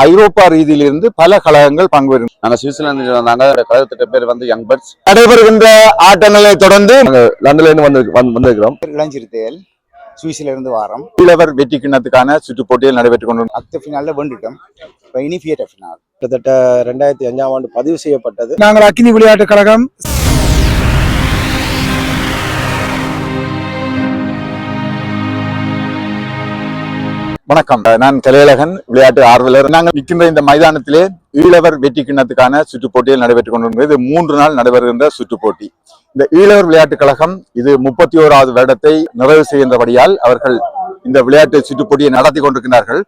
ஐரோப்பா ரீதியிலிருந்து பல கழகங்கள் பங்கு பெறும் நாங்க சுவிட்சர்லாந்து வந்தாங்க. கழகத்திட்ட பேர் வந்து யங் பர்ட்ஸ் நடைபெறுகின்ற ஆட்டங்களை தொடர்ந்து லண்டன்ல இருந்து வந்து வந்து- வந்திருக்கிறோம். இளஞ்சிறுத்தைகள் சுவிஸ்ல இருந்து வாரம். இளவர் வெற்றி கிண்ணத்துக்கான சுற்று போட்டிகள் நடைபெற்றுக் கொண்டு அக்த ஃபினாலில் இப்போ ஃபினால் கிட்டத்தட்ட ரெண்டாயிரத்தி அஞ்சாம் ஆண்டு பதிவு செய்யப்பட்டது. நாங்கள் அக்கினி விளையாட்டுக் கழகம் வணக்கம். நான் கலையழகன் விளையாட்டு ஆர்வலர். நாங்கள் நிற்கின்ற இந்த மைதானத்திலே ஈழவர் வெற்றி கிண்ணத்துக்கான சுற்றுப்போட்டியில் நடைபெற்றுக் கொண்டிருந்தது மூன்று நாள் நடைபெறுகின்ற சுற்றுப்போட்டி இந்த ஈழவர் விளையாட்டுக் கழகம் இது முப்பத்தி ஓராவது வருடத்தை நிறைவு செய்கின்றபடியால் அவர்கள் இந்த விளையாட்டு சுற்று போட்டியை நடத்தி கொண்டிருக்கிறார்கள்.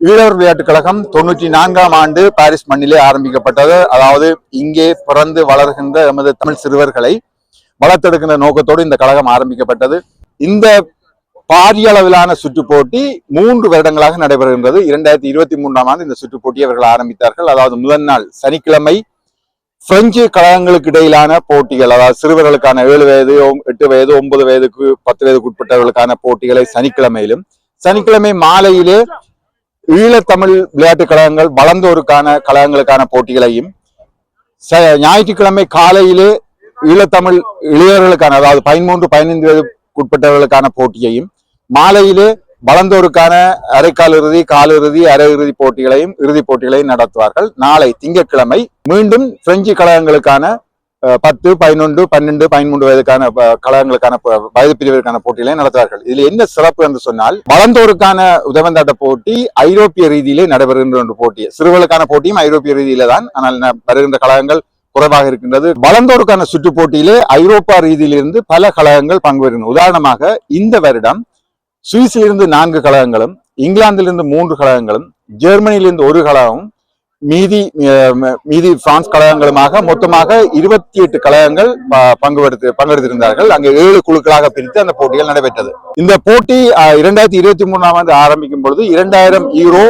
ஈழவர் விளையாட்டுக் கழகம் தொண்ணூற்றி நான்காம் ஆண்டு பாரிஸ் மண்ணிலே ஆரம்பிக்கப்பட்டது. அதாவது இங்கே பிறந்து வளர்கின்ற எமது தமிழ் சிறுவர்களை வளர்த்தெடுக்கின்ற நோக்கத்தோடு இந்த கழகம் ஆரம்பிக்கப்பட்டது. இந்த பாரிய அளவிலான சுற்று போட்டி மூன்று வருடங்களாக நடைபெறுகின்றது. இரண்டாயிரத்தி இருபத்தி மூன்றாம் ஆண்டு இந்த சுற்று அவர்கள் ஆரம்பித்தார்கள். அதாவது முதல் நாள் சனிக்கிழமை பிரெஞ்சு கழகங்களுக்கு இடையிலான போட்டிகள் அதாவது சிறுவர்களுக்கான ஏழு வயது எட்டு வயது ஒன்பது வயதுக்கு பத்து வயதுக்கு உட்பட்டவர்களுக்கான போட்டிகளை சனிக்கிழமையிலும் சனிக்கிழமை மாலையிலே ஈழத்தமிழ் விளையாட்டுக் கழகங்கள் வளர்ந்தோருக்கான கழகங்களுக்கான போட்டிகளையும் ச- ஞாயிற்றுக்கிழமை காலையிலே ஈழத்தமிழ் இளையர்களுக்கான அதாவது பதிமூன்று பதினைந்து வயதுக்குட்பட்டவர்களுக்கான போட்டியையும் மாலையிலே வளர்ந்தோருக்கான அரைக்கால் இறுதி கால் இறுதி அரை இறுதி போட்டிகளையும் இறுதிப் போட்டிகளையும் நடத்துவார்கள். நாளை திங்கட்கிழமை மீண்டும் பிரெஞ்சு கழகங்களுக்கான பத்து பதினொன்று பன்னெண்டு பதிமூன்று வயதுக்கான கழகங்களுக்கான வயது பிரிவிற்கான போட்டிகளை நடத்துவார்கள். இதில் என்ன சிறப்பு என்று சொன்னால் வளர்ந்தோருக்கான உதவந்தாட்ட போட்டி ஐரோப்பிய ரீதியிலே நடைபெறுகின்ற ஒரு போட்டி. சிறுவர்களுக்கான போட்டியும் ஐரோப்பிய ரீதியில தான் ஆனால் வருகின்ற கழகங்கள் குறைவாக இருக்கின்றது. வளர்ந்தோருக்கான சுற்று போட்டியிலே ஐரோப்பா ரீதியிலிருந்து பல கழகங்கள் பங்கு உதாரணமாக இந்த வருடம் சுவிஸிலிருந்து நான்கு கழகங்களும் இங்கிலாந்திலிருந்து மூன்று கழகங்களும் ஜெர்மனியிலிருந்து ஒரு கழகமும் மீதி மீதி பிரான்ஸ் கழகங்களுமாக மொத்தமாக இருபத்தி எட்டு கழகங்கள் பங்குபடுத்து பங்கு பங்கெடுத்திருந்தார்கள். அங்கு ஏழு குழுக்களாக பிரித்து அந்த போட்டிகள் நடைபெற்றது. இந்த போட்டி இரண்டாயிரத்தி இருபத்தி மூணாம் ஆண்டு ஆரம்பிக்கும் பொழுது இரண்டாயிரம் ஈரோ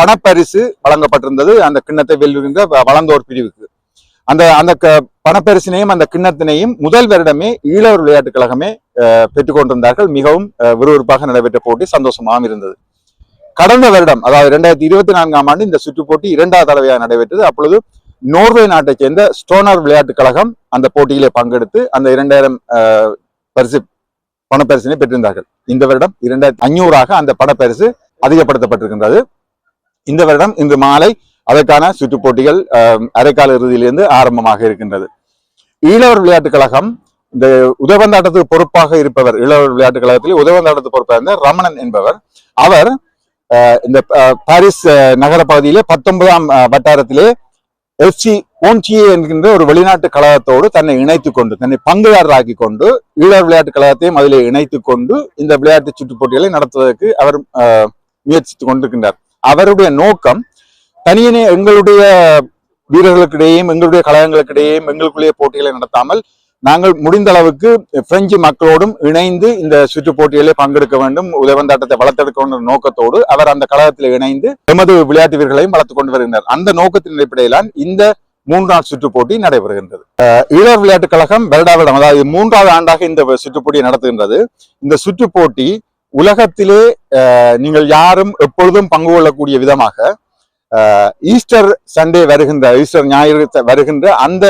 பணப்பரிசு வழங்கப்பட்டிருந்தது. அந்த கிண்ணத்தை வெல்லுகின்ற வ- வளர்ந்தோர் பிரிவுக்கு. அந்த அந்த க- பணப்பரிசினையும் அந்த கிண்ணத்தினையும் முதல் வருடமே ஈழவர் விளையாட்டுக் கழகமே அஹ், பெற்றுக்கொண்டிருந்தார்கள். மிகவும் அஹ், விறுவிறுப்பாக நடைபெற்ற போட்டி சந்தோஷமாகவும் இருந்தது. கடந்த வருடம் அதாவது இரண்டாயிரத்தி இருபத்தி நான்காம் ஆண்டு இந்த சுற்றுப் போட்டி இரண்டாவது தடவையாக நடைபெற்றது. அப்பொழுது நோர்வே நாட்டைச் சேர்ந்த ஸ்டோனர் விளையாட்டுக் கழகம் அந்த போட்டியிலே பங்கெடுத்து அந்த இரண்டாயிரம் பரிசு பணப்பரிசினை பெற்றிருந்தார்கள். இந்த வருடம் இரண்டாயிரத்தி ஐநூறாக அந்த பணப்பரிசு அதிகப்படுத்தப்பட்டிருக்கின்றது. இந்த வருடம் இன்று மாலை அதற்கான சுற்றுப் போட்டிகள் அஹ், அரைக்கால இறுதியிலிருந்து ஆரம்பமாக இருக்கின்றது. ஈழவர் விளையாட்டுக் கழகம் இந்த உதவந்தாட்டத்துக்கு பொறுப்பாக இருப்பவர் ஈழவர் விளையாட்டுக் கழகத்தில் உதவந்தாட்டத்துக்கு பொறுப்பாக இருந்த ரமணன் என்பவர் அவர் இந்த பாரிஸ் நகர பகுதியிலே பத்தொன்பதாம் வட்டாரத்திலே எஃப்சி ஓன்சியே என்கின்ற ஒரு வெளிநாட்டு கழகத்தோடு தன்னை இணைத்துக் கொண்டு தன்னை பங்குதாரராக்கி கொண்டு ஈழவர் விளையாட்டு கழகத்தையும் அதிலே இணைத்துக் கொண்டு இந்த விளையாட்டு சுற்றுப்போட்டிகளை நடத்துவதற்கு அவர் அஹ், முயற்சித்துக் கொண்டிருக்கின்றார். அவருடைய நோக்கம் தனியனே எங்களுடைய வீரர்களுக்கிடையேயும் எங்களுடைய கழகங்களுக்கிடையேயும் எங்களுக்குள்ளேயே போட்டிகளை நடத்தாமல் நாங்கள் முடிந்த அளவுக்கு பிரெஞ்சு மக்களோடும் இணைந்து இந்த சுற்று போட்டிகளில் பங்கெடுக்க வேண்டும் உதவந்தாட்டத்தை வளர்த்தெடுக்க வேண்டும் நோக்கத்தோடு அவர் அந்த கழகத்தில் இணைந்து எமது விளையாட்டு வீரர்களையும் வளர்த்துக் கொண்டு வருகின்றனர் அந்த நோக்கத்தின் அடிப்படையிலான் இந்த மூன்றாம் சுற்று போட்டி நடைபெறுகின்றது. அஹ் விளையாட்டுக் கழகம் வருடாவிடம் அதாவது மூன்றாவது ஆண்டாக இந்த சுற்று போட்டியை நடத்துகின்றது. இந்த சுற்றுப் போட்டி உலகத்திலே நீங்கள் யாரும் எப்பொழுதும் பங்கு கொள்ளக்கூடிய விதமாக ஈஸ்டர் சண்டே வருகின்ற ஈஸ்டர் ஞாயிறு வருகின்ற அந்த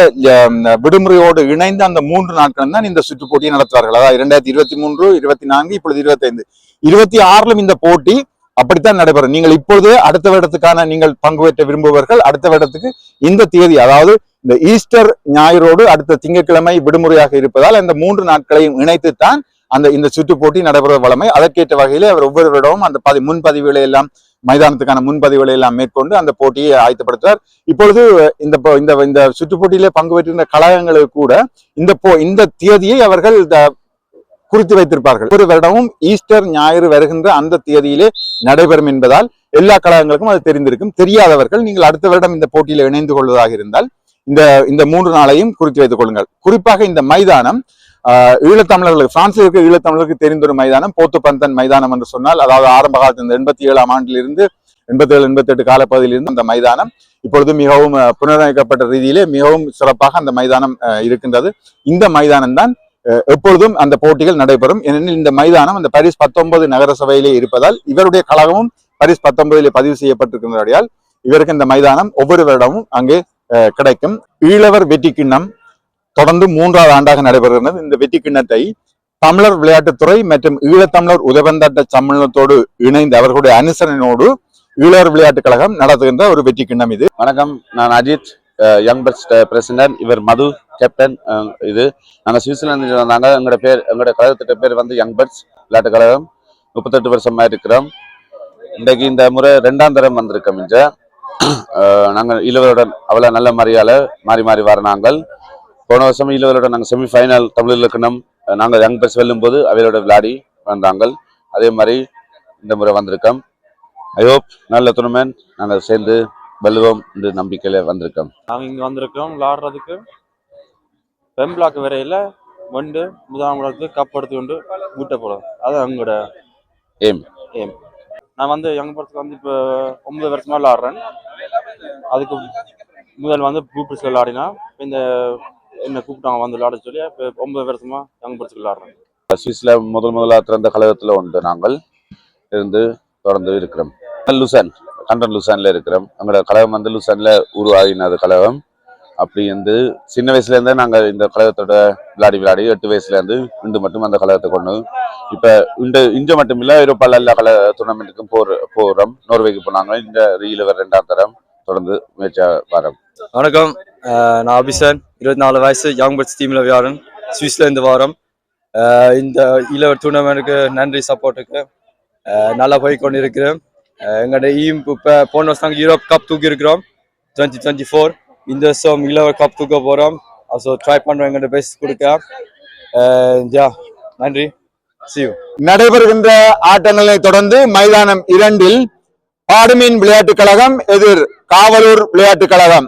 விடுமுறையோடு இணைந்த அந்த மூன்று நாட்களும் தான் இந்த சுற்று போட்டியை நடத்துவார்கள். அதாவது இரண்டாயிரத்தி இருபத்தி மூன்று இருபத்தி நான்கு இப்பொழுது இருபத்தைந்து. இருபத்தி ஆறிலும் இந்த போட்டி அப்படித்தான் நடைபெறும். நீங்கள் இப்பொழுது அடுத்த வருடத்துக்கான நீங்கள் பங்கு பெற்ற விரும்புபவர்கள் அடுத்த வருடத்துக்கு இந்த தேதி அதாவது இந்த ஈஸ்டர் ஞாயிறோடு அடுத்த திங்கட்கிழமை விடுமுறையாக இருப்பதால் அந்த மூன்று நாட்களையும் இணைத்துத்தான் அந்த இந்த சுற்று போட்டி நடைபெற வளமை. அதற்கேற்ற வகையிலே அவர் ஒவ்வொரு வருடமும் அந்த பதி முன்பதிவுகளை எல்லாம் மைதானத்துக்கான முன்பதிவுகளை எல்லாம் மேற்கொண்டு அந்த போட்டியை ஆயத்தப்படுத்துவார் இப்பொழுது இந்த இந்த இந்த சுற்றுப்போட்டியிலே பங்கு பெற்றிருந்த கழகங்களுக்கு கூட இந்த போ இந்த தேதியை அவர்கள் இந்த குறித்து வைத்திருப்பார்கள். ஒரு வருடமும் ஈஸ்டர் ஞாயிறு வருகின்ற அந்த தேதியிலே நடைபெறும் என்பதால் எல்லா கழகங்களுக்கும் அது தெரிந்திருக்கும். தெரியாதவர்கள் நீங்கள் அடுத்த வருடம் இந்த போட்டியில இணைந்து கொள்வதாக இருந்தால் இந்த இந்த மூன்று நாளையும் குறித்து வைத்துக் கொள்ளுங்கள். குறிப்பாக இந்த மைதானம் ஈழத்தமிழர்களுக்கு பிரான்சில் இருக்க ஈழத்தமிழர்களுக்கு தெரிந்த மைதானம் போத்துப்பந்தன் மைதானம் என்று சொன்னால் அதாவது ஆரம்ப காலத்தில் இந்த எண்பத்தி ஏழாம் ஆண்டிலிருந்து எண்பத்தி ஏழு எண்பத்தி எட்டு காலப்பகுதியிலிருந்து அந்த மைதானம் இப்பொழுது மிகவும் புனரமைக்கப்பட்ட ரீதியிலே மிகவும் சிறப்பாக அந்த மைதானம் அஹ், இருக்கின்றது. இந்த மைதானம் தான் அஹ், எப்பொழுதும் அந்த போட்டிகள் நடைபெறும். ஏனெனில் இந்த மைதானம் அந்த பாரிஸ் பத்தொன்பது நகர சபையிலே இருப்பதால் இவருடைய கழகமும் பாரிஸ் பத்தொன்பதிலே பதிவு செய்யப்பட்டிருக்கின்றபடியால் இவருக்கு இந்த மைதானம் ஒவ்வொரு வருடமும் அங்கே கிடைக்கும். ஈழவர் வெற்றி கிண்ணம் தொடர்ந்து மூன்றாவது ஆண்டாக நடைபெறுகிறது இந்த வெற்றி கிண்ணத்தை தமிழர் விளையாட்டுத்துறை மற்றும் ஈழத்தமிழர் உதவந்தாட்ட சம்மேளனத்தோடு இணைந்து அவர்களுடைய அனுசரணையோடு ஈழர் விளையாட்டுக் கழகம் நடத்துகின்ற ஒரு வெற்றி கிண்ணம் இது. வணக்கம். நான் அஜித் யங் பர்ட்ஸ் பிரசிடென்ட். இவர் மது கேப்டன் இது. நாங்கள் சுவிட்சர்லாந்து வந்தாங்க எங்களோட பேர் எங்களோட கழகத்திட்ட பேர் வந்து யங் பர்ட்ஸ் விளையாட்டு கழகம். முப்பத்தெட்டு வருஷமாக இருக்கிறோம். இன்றைக்கு இந்த முறை ரெண்டாம் தரம் வந்திருக்கோம் இங்கே. நாங்கள் இளவருடன் அவ்வளோ நல்ல மரியாதை மாறி மாறி வர நாங்கள். போன வருஷம் இளவருடன் நாங்கள் செமிஃபைனல் தமிழ் இலக்கணம் நாங்கள் யங் பர்ட்ஸ் வெல்லும் போது அவையோட விளையாடி வந்தாங்க அதே மாதிரி இந்த முறை வந்திருக்கோம். ஐ ஹோப் நல்ல டூர்னமெண்ட் நாங்கள் சேர்ந்து வெல்லுவோம் என்று நம்பிக்கையில வந்திருக்கோம். நாங்கள் இங்கே வந்திருக்கிறோம் விளாடுறதுக்கு பெம்பிளாக்கு வரையில் வந்து முதலாம் இடத்துக்கு கப் எடுத்து கொண்டு ஊட்ட போகிறோம் அது எங்களோட Aim. ஏம் நான் வந்து யங் பர்ஸ்க்கு வந்து இப்போ ஒன்பது வருஷமா விளாட்றேன் அதுக்கு முதல் வந்து பூப்பிள்ஸ் விளாடினா இப்ப இந்த என்ன கூப்பிட்டாங்க வந்து விளாட சொல்லி இப்போ ஒன்பது வருஷமா யங் படிச்சு விளாட்றேன் சுவிஸ்ல முதல் முதலாக திறந்த கழகத்துல உண்டு நாங்கள். இருந்து தொடர்ந்து இருக்கிறோம். லுசன் கண்டன் லுசான்ல இருக்கிறோம். எங்களோட கழகம் வந்து லுசான்ல உருவாகினது கழகம். அப்படி வந்து சின்ன வயசுல இருந்தே நாங்க இந்த கழகத்தோட விளையாடி விளையாடி எட்டு வயசுல இருந்து இன்று மட்டும் அந்த கழகத்தை கொண்டு இப்ப இந்த இங்க மட்டும் இல்ல ஐரோப்பால எல்லா கல டூர்னாமெண்ட்டுக்கும் போற போறோம். நோர்வேக்கு போனாங்க. இந்த ரீலவர் ரெண்டாம் தரம். தொடர்ந்து முயற்சியா வரோம். வணக்கம். நான் அபிஷன் இருபத்தி நாலு வயசு யங் பர்ட்ஸ் டீமில் விளையாடுறேன். சுவிஸ்ல இருந்து வாரம். இந்த இளவர் டூர்னாமெண்ட்டுக்கு நன்றி சப்போர்ட்டுக்கு நல்லா போய் கொண்டு இருக்கிறேன் எங்களோட ஈம் இப்போ போன வருஷம் யூரோப் கப் தூக்கி இருக்கிறோம் டுவெண்ட்டி டுவெண்ட்டி ஃபோர் இந்த வருஷம் இளவர் கப் தூக்க போகிறோம் ஸோ ட்ரை பண்ணுறோம் எங்களோட பெஸ்ட் கொடுக்க. யா நன்றி. See you. நடைபெறுகின்ற ஆட்டங்களை தொடர்ந்து மைதானம் இரண்டில் பாடுமீன் விளையாட்டுக் கழகம் எதிர் காவலூர் விளையாட்டுக் கழகம்.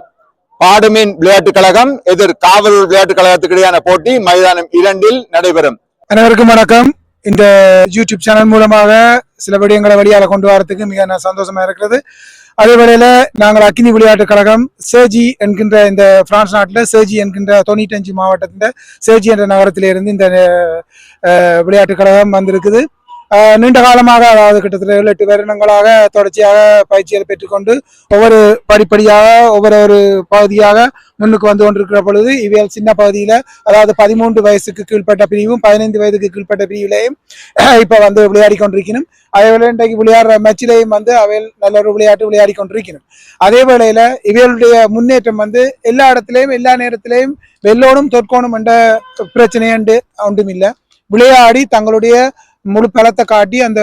பாடுமீன் விளையாட்டுக் கழகம் எதிர் காவலூர் விளையாட்டுக் கழகத்துக்கு இடையான போட்டி மைதானம் இரண்டில் நடைபெறும். அனைவருக்கும் வணக்கம். இந்த யூடியூப் சேனல் மூலமாக சில விடயங்களை வழியால கொண்டு வரதுக்கு மிக சந்தோஷமா இருக்கிறது. அதே வேளையில நாங்கள் அக்கினி விளையாட்டு கழகம் சேஜி என்கின்ற இந்த பிரான்ஸ் நாட்டில் சேஜி என்கின்ற தொண்ணூற்றஞ்சு மாவட்டத்தின் சேஜி என்ற நகரத்திலிருந்து இந்த விளையாட்டுக் கழகம் வந்திருக்குது. நீண்ட காலமாக அதாவது கிட்டத்தட்ட ஏழு எட்டு வருடங்களாக தொடர்ச்சியாக பயிற்சிகளை பெற்றுக்கொண்டு ஒவ்வொரு படிப்படியாக ஒவ்வொரு ஒரு பகுதியாக முன்னுக்கு வந்து கொண்டிருக்கிற பொழுது இவையில் சின்ன பகுதியில அதாவது பதிமூன்று வயசுக்கு கீழ்ப்பட்ட பிரிவும் பதினைந்து வயதுக்கு கீழ்ப்பட்ட பிரிவிலையும் இப்ப வந்து விளையாடி கொண்டிருக்கணும் அதே வேளை இன்றைக்கு விளையாடுற மேட்சிலையும் வந்து அவையில் நல்ல ஒரு விளையாட்டு விளையாடி கொண்டிருக்கணும் அதே வேளையில இவைகளுடைய முன்னேற்றம் வந்து எல்லா இடத்துலையும் எல்லா நேரத்திலையும் வெல்லோனும் தொற்கோணும் என்ற பிரச்சனை உண்டு ஒன்றும் இல்லை விளையாடி தங்களுடைய முழு பலத்தை காட்டி அந்த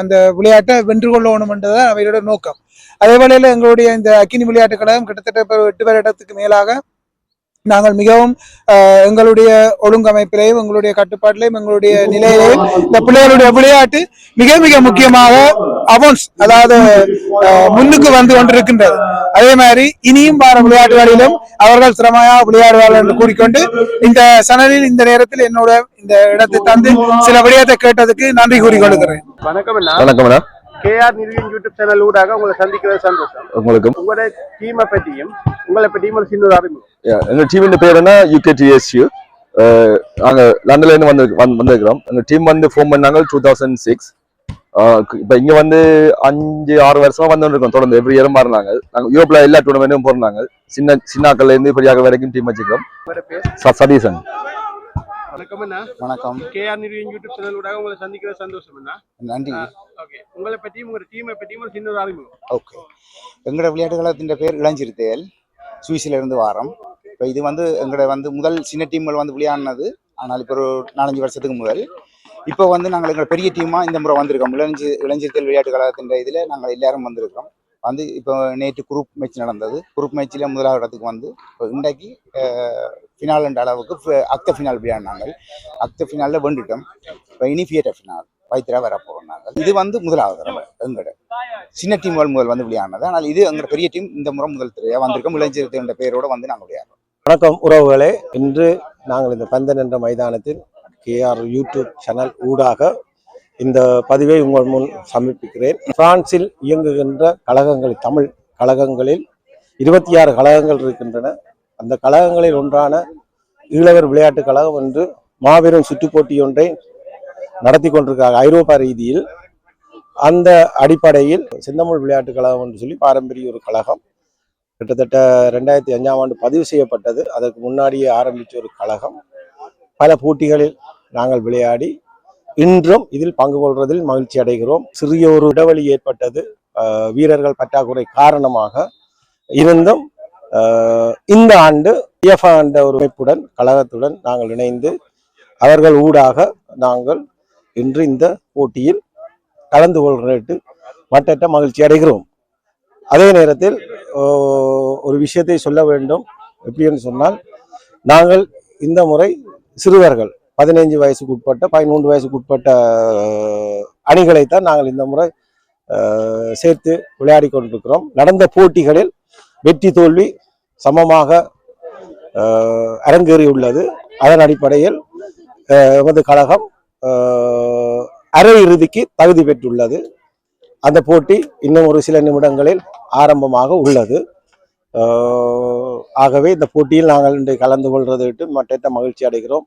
அந்த விளையாட்டை வென்று கொள்ளணும் என்றதான் அவையோட நோக்கம். அதே வேளையில் எங்களுடைய இந்த அக்கினி விளையாட்டு கழகம் கிட்டத்தட்ட எட்டு வருடத்துக்கு மேலாக நாங்கள் மிகவும் எங்களுடைய ஒழுங்கமைப்பிலையும் எங்களுடைய கட்டுப்பாட்டிலையும் எங்களுடைய நிலையிலையும் இந்த பிள்ளைகளுடைய விளையாட்டு மிக மிக முக்கியமாக அவன்ஸ் அதாவது முன்னுக்கு வந்து கொண்டிருக்கின்றது. அதே மாதிரி இனியும் வர விளையாட்டுகளிலும் அவர்கள் சிரமமாக விளையாடுவார்கள் என்று கூறிக்கொண்டு இந்த சனலில் இந்த நேரத்தில் என்னோட இந்த இடத்தை தந்து சில விடயத்தை கேட்டதுக்கு நன்றி கூறிக்கொள்கிறேன். வணக்கம் வணக்கம். கேஆர் நிறுவன் யூடியூப் சேனல் ஊடாக உங்களை சந்திக்கிறது சந்தோஷம். உங்களுக்கும் உங்களோட டீமை பற்றியும் உங்களை பற்றியும் ஒரு சின்ன ஒரு அறிமுகம். Yeah, எங்க டீமின் பேர் என்ன? யூகேடிஎஸ்யூ நாங்க லண்டன்ல இருந்து வந்து வந்து- வந்திருக்கிறோம். எங்க டீம் வந்து ஃபோன் பண்ணாங்க டூ தௌசண்ட் சிக்ஸ் இப்போ இங்க வந்து அஞ்சு ஆறு வருஷமா வந்து இருக்கோம் தொடர்ந்து எவ்ரி இயரும் மாறினாங்க. நாங்க யூரோப்ல எல்லா டூர்னமெண்ட்டும் போறாங்க சின்ன சின்னாக்கள்ல இருந்து பெரியாக்கள் வரைக்கும் டீம் வச்சுக்கிறோம்? சதீசன். வணக்கம் கேஆர் நிறுவன் யூடியூப் சேனல் ஊடாக உங்களை சந்திக்கிறது சந்தோஷம் அண்ணா. நன்றி. ஓகே உங்களை பற்றியும் உங்களோட டீமை பற்றியும் ஒரு சின்ன ஒரு அறிமுகம். ஓகே எங்களோட விளையாட்டு கழகத்தின் பேர் இளஞ்சிறுத்தையல் சுவிஸ்ல இருந்து வாரம். இப்போ இது வந்து எங்களோட வந்து முதல் சின்ன டீம்கள் வந்து விளையாடினது. ஆனால் இப்போ ஒரு நாலஞ்சு வருஷத்துக்கு முதல். இப்போ வந்து நாங்கள் எங்கள் பெரிய டீமாக இந்த முறை வந்திருக்கோம். இளஞ்சி இளைஞர்கள் விளையாட்டு கழகத்தின் இதில் நாங்கள் எல்லாரும் வந்திருக்கோம் வந்து இப்போ நேற்று குரூப் மேட்ச் நடந்தது. குரூப் மேட்ச்சில் முதலாவது இடத்துக்கு வந்து இப்போ இன்றைக்கு ஃபினால் என்ற அளவுக்கு அக்த ஃபினால் விளையாடினாங்க அக்த ஃபினாலில் வெண்டுட்டோம் இப்போ இனி ஃபியேட்டர் ஃபினால் வைத்திரா வரப்போகிறோம் நாங்கள். இது வந்து முதலாவது தடவை எங்களோட சின்ன டீம்கள் முதல் வந்து விளையாடினது. ஆனால் இது எங்களோட பெரிய டீம் இந்த முறை முதல் திரையாக வந்திருக்கோம். இளைஞர் என்ற பெயரோட வந்து நாங்கள் விளையாடுறோம். வணக்கம் உறவுகளே. இன்று நாங்கள் இந்த பந்தன் என்ற மைதானத்தில் கேஆர் யூடியூப் சேனல் ஊடாக இந்த பதிவை உங்கள் முன் சமர்ப்பிக்கிறேன். பிரான்சில் இயங்குகின்ற கழகங்கள் தமிழ் கழகங்களில் இருபத்தி ஆறு கழகங்கள் இருக்கின்றன. அந்த கழகங்களில் ஒன்றான ஈழவர் விளையாட்டுக் கழகம் என்று மாபெரும் சுற்றுப் ஒன்றை நடத்தி கொண்டிருக்கிறார் ஐரோப்பா ரீதியில். அந்த அடிப்படையில் செந்தமிழ் விளையாட்டு கழகம் என்று சொல்லி பாரம்பரிய ஒரு கழகம். கிட்டத்தட்ட ரெண்டாயிரத்தி அஞ்சாம் ஆண்டு பதிவு செய்யப்பட்டது. அதற்கு முன்னாடியே ஆரம்பித்த ஒரு கழகம். பல போட்டிகளில் நாங்கள் விளையாடி இன்றும் இதில் பங்கு கொள்வதில் மகிழ்ச்சி அடைகிறோம். சிறிய ஒரு இடைவெளி ஏற்பட்டது. வீரர்கள் பற்றாக்குறை காரணமாக இருந்தும் இந்த ஆண்டு IFA என்ற ஒரு அமைப்புடன் கழகத்துடன் நாங்கள் இணைந்து அவர்கள் ஊடாக நாங்கள் இன்று இந்த போட்டியில் கலந்து கொள்கிட்டு மட்டற்ற மகிழ்ச்சி அடைகிறோம். அதே நேரத்தில் ஒரு விஷயத்தை சொல்ல வேண்டும். எப்படின்னு சொன்னால் நாங்கள் இந்த முறை சிறுவர்கள் பதினைஞ்சு வயசுக்கு உட்பட்ட பதிமூன்று வயசுக்கு உட்பட்ட அணிகளைத்தான் நாங்கள் இந்த முறை சேர்த்து விளையாடி கொண்டிருக்கிறோம். நடந்த போட்டிகளில் வெற்றி தோல்வி சமமாக அரங்கேறியுள்ளது. அதன் அடிப்படையில் எமது கழகம் அரை இறுதிக்கு தகுதி பெற்றுள்ளது. அந்த போட்டி இன்னும் ஒரு சில நிமிடங்களில் ஆரம்பமாக உள்ளது. ஆகவே இந்த போட்டியில் நாங்கள் இன்று கலந்து கொள்வதை விட்டு மற்ற மகிழ்ச்சி அடைகிறோம்.